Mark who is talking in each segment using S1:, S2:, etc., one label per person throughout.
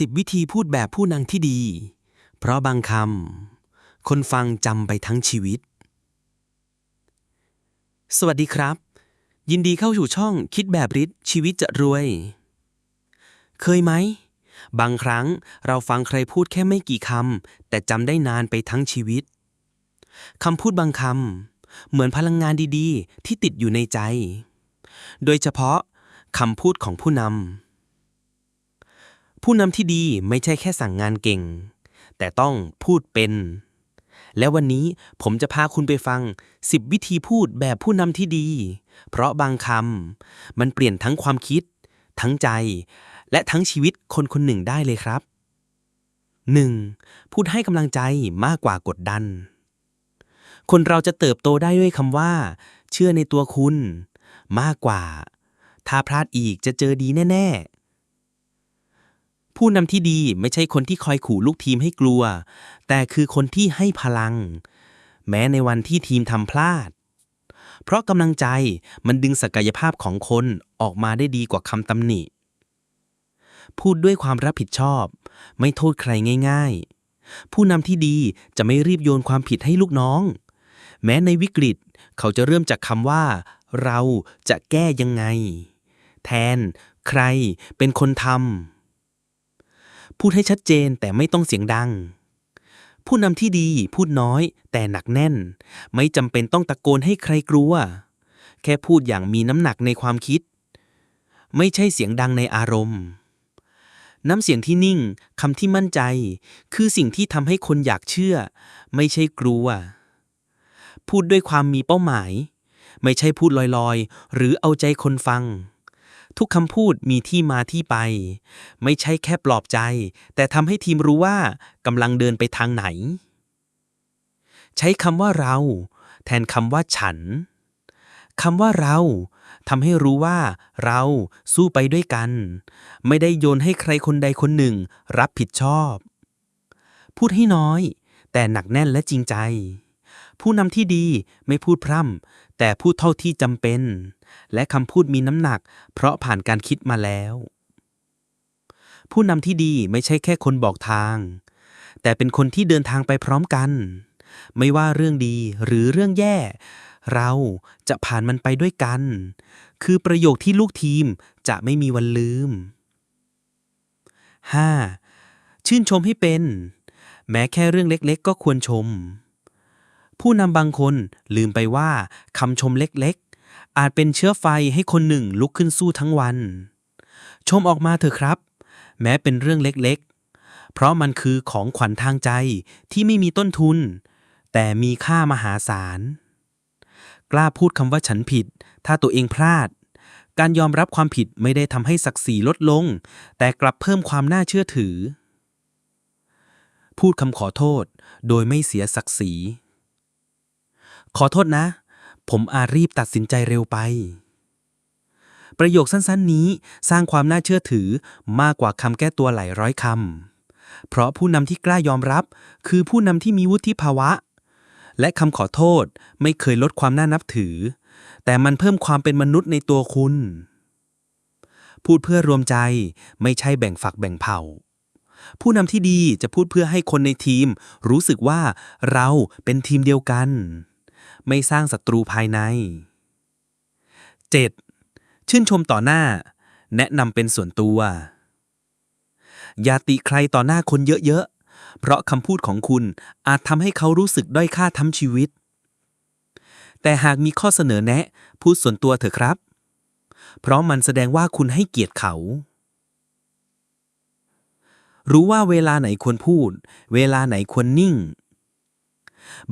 S1: 10 วิธีพูดแบบผู้นำที่ดี เพราะบางคำคนฟังจำไปทั้งชีวิต สวัสดีครับ ยินดีเข้าสู่ช่องคิดแบบริษชีวิตจะรวย เคยไหม บางครั้งเราฟังใครพูดแค่ไม่กี่คำแต่จำได้นานไปทั้งชีวิตคำพูดบางคำเหมือนพลังงานดีๆ ที่ติดอยู่ในใจ โดยเฉพาะคำพูดของผู้นำ ผู้นำที่ดีไม่ใช่แค่สั่งงานเก่ง แต่ต้องพูดเป็น และวันนี้ผมจะพาคุณไปฟัง 10 วิธีพูดแบบผู้นำที่ดี เพราะบางคำมันเปลี่ยนทั้งความคิด ทั้งใจ และทั้งชีวิตคนคนหนึ่งได้เลยครับ 1. พูดให้กำลังใจมากกว่ากดดัน คนเราจะเติบโตได้ด้วยคำว่า เชื่อในตัวคุณ มากกว่า ถ้าพลาดอีกจะเจอดีแน่ ๆ ผู้นำที่ดีไม่ใช่คนที่คอยขู่ลูกทีมให้กลัว แต่คือคนที่ให้พลัง แม้ในวันที่ทีมทำพลาด เพราะกำลังใจมันดึงศักยภาพของคนออกมาได้ดีกว่าคำตำหนิ พูดด้วยความรับผิดชอบ ไม่โทษใครง่าย ๆ ผู้นำที่ดีจะไม่รีบโยนความผิดให้ลูกน้อง แม้ในวิกฤตเขาจะเริ่มจากคำว่า เราจะแก้ยังไง แทน ใครเป็นคนทำ พูดให้ชัดเจนแต่ไม่ต้องเสียงดัง ผู้นำที่ดีพูดน้อยแต่หนักแน่น ไม่จำเป็นต้องตะโกนให้ใครกลัว แค่พูดอย่างมีน้ำหนักในความคิด ไม่ใช่เสียงดังในอารมณ์ น้ำเสียงที่นิ่งคำที่มั่นใจ คือสิ่งที่ทำให้คนอยากเชื่อ ไม่ใช่กลัว พูดด้วยความมีเป้าหมาย ไม่ใช่พูดลอยๆ หรือเอาใจคนฟัง ทุกคำพูดมีที่มาที่ไป ไม่ใช่แค่ปลอบใจ แต่ทำให้ทีมรู้ว่ากำลังเดินไปทางไหน ใช้คำว่าเรา แทนคำว่าฉันคำว่าเราทำให้รู้ว่าเราสู้ไปด้วยกัน ไม่ได้โยนให้ใครคนใดคนหนึ่งรับผิดชอบ พูดให้น้อย แต่หนักแน่นและจริงใจ ผู้นำที่ดีไม่พูดพร่ำ แต่พูดเท่าที่จำเป็น และคำพูดมีน้ำหนัก เพราะผ่านการคิดมาแล้ว ผู้นำที่ดีไม่ใช่แค่คนบอกทาง แต่เป็นคนที่เดินทางไปพร้อมกัน ไม่ว่าเรื่องดีหรือเรื่องแย่ เราจะผ่านมันไปด้วยกัน คือประโยคที่ลูกทีมจะไม่มีวันลืม 5. ชื่นชมให้เป็น แม้แค่เรื่องเล็กๆ ก็ควรชม ผู้นำบางคนลืมไปว่าคำชมเล็กๆ อาจเป็นเชื้อไฟให้คนหนึ่งลุกขึ้นสู้ทั้งวัน ชมออกมาเถอะครับ แม้เป็นเรื่องเล็กๆ เพราะมันคือของขวัญทางใจที่ไม่มีต้นทุน แต่มีค่ามหาศาล กล้าพูดคำว่าฉันผิด ถ้าตัวเองพลาด การยอมรับความผิดไม่ได้ทำให้ศักดิ์ศรีลดลง แต่กลับเพิ่มความน่าเชื่อถือ พูดคำขอโทษโดยไม่เสียศักดิ์ศรี ขอโทษนะ ผมอาจรีบตัดสินใจเร็วไป ประโยคสั้นๆนี้สร้างความน่าเชื่อถือมากกว่าคำแก้ตัวหลายร้อยคำ เพราะผู้นำที่กล้ายอมรับ คือผู้นำที่มีวุฒิภาวะ และคำขอโทษไม่เคยลดความน่านับถือ แต่มันเพิ่มความเป็นมนุษย์ในตัวคุณ พูดเพื่อรวมใจไม่ใช่แบ่งฝักแบ่งเผ่าผู้นำที่ดีจะพูดเพื่อให้คนในทีมรู้สึกว่าเราเป็นทีมเดียวกัน ไม่สร้างศัตรูภายใน 7. ชื่นชมต่อหน้า แนะนำเป็นส่วนตัว อย่าติใครต่อหน้าคนเยอะๆ เพราะคำพูดของคุณอาจทำให้เขารู้สึกด้อยค่าทั้งชีวิต แต่หากมีข้อเสนอแนะ พูดส่วนตัวเถอะครับ เพราะมันแสดงว่าคุณให้เกียรติเขา รู้ว่าเวลาไหนควรพูด เวลาไหนควรนิ่ง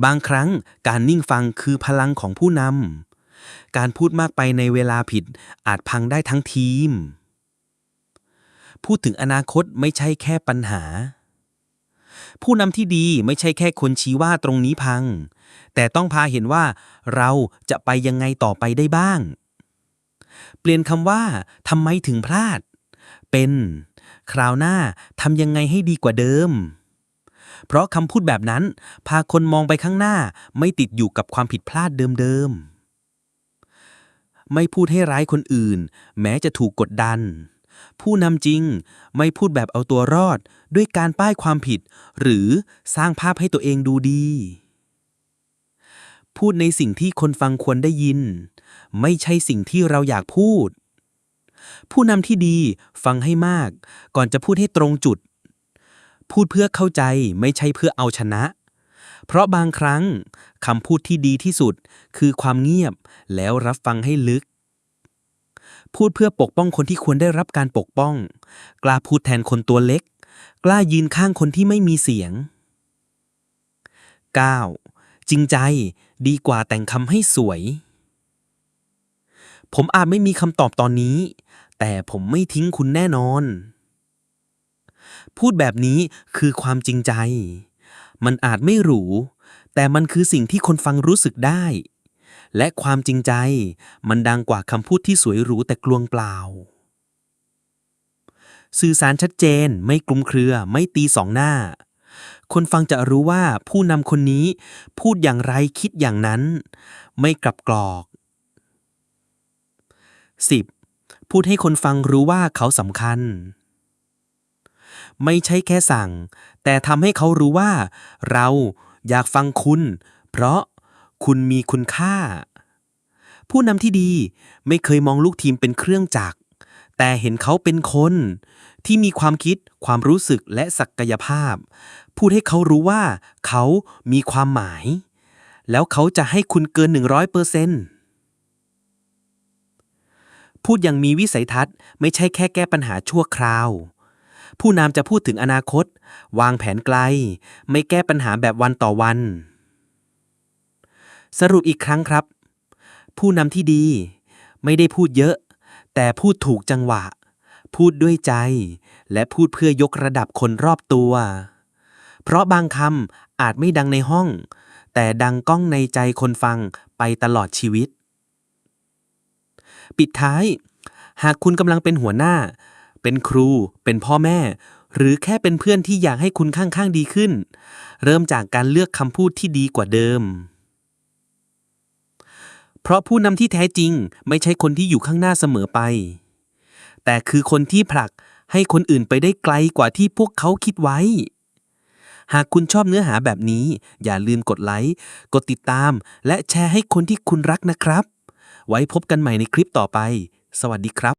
S1: บางครั้งการนิ่งฟังคือพลังของผู้นำ การพูดมากไปในเวลาผิดอาจพังได้ทั้งทีม พูดถึงอนาคตไม่ใช่แค่ปัญหา ผู้นำที่ดีไม่ใช่แค่คนชี้ว่าตรงนี้พัง แต่ต้องพาเห็นว่าเราจะไปยังไงต่อไปได้บ้าง เปลี่ยนคำว่าทำไมถึงพลาด เป็น คราวหน้าทำยังไงให้ดีกว่าเดิม เพราะคำพูดแบบนั้น พาคนมองไปข้างหน้าไม่ติดอยู่กับความผิดพลาดเดิมๆ ไม่พูดให้ร้ายคนอื่น แม้จะถูกกดดัน ผู้นำจริงไม่พูดแบบเอาตัวรอดด้วยการป้ายความผิด หรือสร้างภาพให้ตัวเองดูดี พูดในสิ่งที่คนฟังควรได้ยิน ไม่ใช่สิ่งที่เราอยากพูดผู้นำที่ดีฟังให้มาก ก่อนจะพูดให้ตรงจุด พูดเพื่อเข้าใจไม่ใช่เพื่อเอาชนะ เพราะบางครั้งคำพูดที่ดีที่สุดคือความเงียบแล้วรับฟังให้ลึก พูดเพื่อปกป้องคนที่ควรได้รับการปกป้อง กล้าพูดแทนคนตัวเล็ก กล้ายืนข้างคนที่ไม่มีเสียง 9. จริงใจดีกว่าแต่งคำให้สวย ผมอาจไม่มีคำตอบตอนนี้ แต่ผมไม่ทิ้งคุณแน่นอน พูดแบบนี้คือความจริงใจ มันอาจไม่หรู แต่มันคือสิ่งที่คนฟังรู้สึกได้ และความจริงใจ มันดังกว่าคำพูดที่สวยหรูแต่กลวงเปล่า สื่อสารชัดเจน ไม่กลุมเครือ ไม่ตีสองหน้า คนฟังจะรู้ว่าผู้นำคนนี้พูดอย่างไรคิดอย่างนั้น ไม่กลับกรอก 10. พูดให้คนฟังรู้ว่าเขาสำคัญ ไม่ใช่แค่สั่ง แต่ทำให้เขารู้ว่า เราอยากฟังคุณ เพราะคุณมีคุณค่า ผู้นำที่ดีไม่เคยมองลูกทีมเป็นเครื่องจักร แต่เห็นเขาเป็นคน ที่มีความคิดความรู้สึกและศักยภาพ พูดให้เขารู้ว่า เขามีความหมาย แล้วเขาจะให้คุณเกิน 100%เปอร์เซ็นต์พูดอย่างมีวิสัยทัศน์ไม่ใช่แค่แก้ปัญหาชั่วคราว ผู้นำจะพูดถึงอนาคต วางแผนไกล ไม่แก้ปัญหาแบบวันต่อวัน สรุปอีกครั้งครับ ผู้นำที่ดี ไม่ได้พูดเยอะ แต่พูดถูกจังหวะ พูดด้วยใจ และพูดเพื่อยกระดับคนรอบตัว เพราะบางคำอาจไม่ดังในห้อง แต่ดังก้องในใจคนฟังไปตลอดชีวิต ปิดท้าย หากคุณกำลังเป็นหัวหน้า เป็นครู เป็นพ่อแม่ หรือแค่เป็นเพื่อนที่อยากให้คุณข้างๆดีขึ้น เริ่มจากการเลือกคำพูดที่ดีกว่าเดิม เพราะผู้นำที่แท้จริงไม่ใช่คนที่อยู่ข้างหน้าเสมอไป แต่คือคนที่ผลักให้คนอื่นไปได้ไกลกว่าที่พวกเขาคิดไว้ หากคุณชอบเนื้อหาแบบนี้ อย่าลืมกดไลค์ กดติดตาม และแชร์ให้คนที่คุณรักนะครับ ไว้พบกันใหม่ในคลิปต่อไป สวัสดีครับ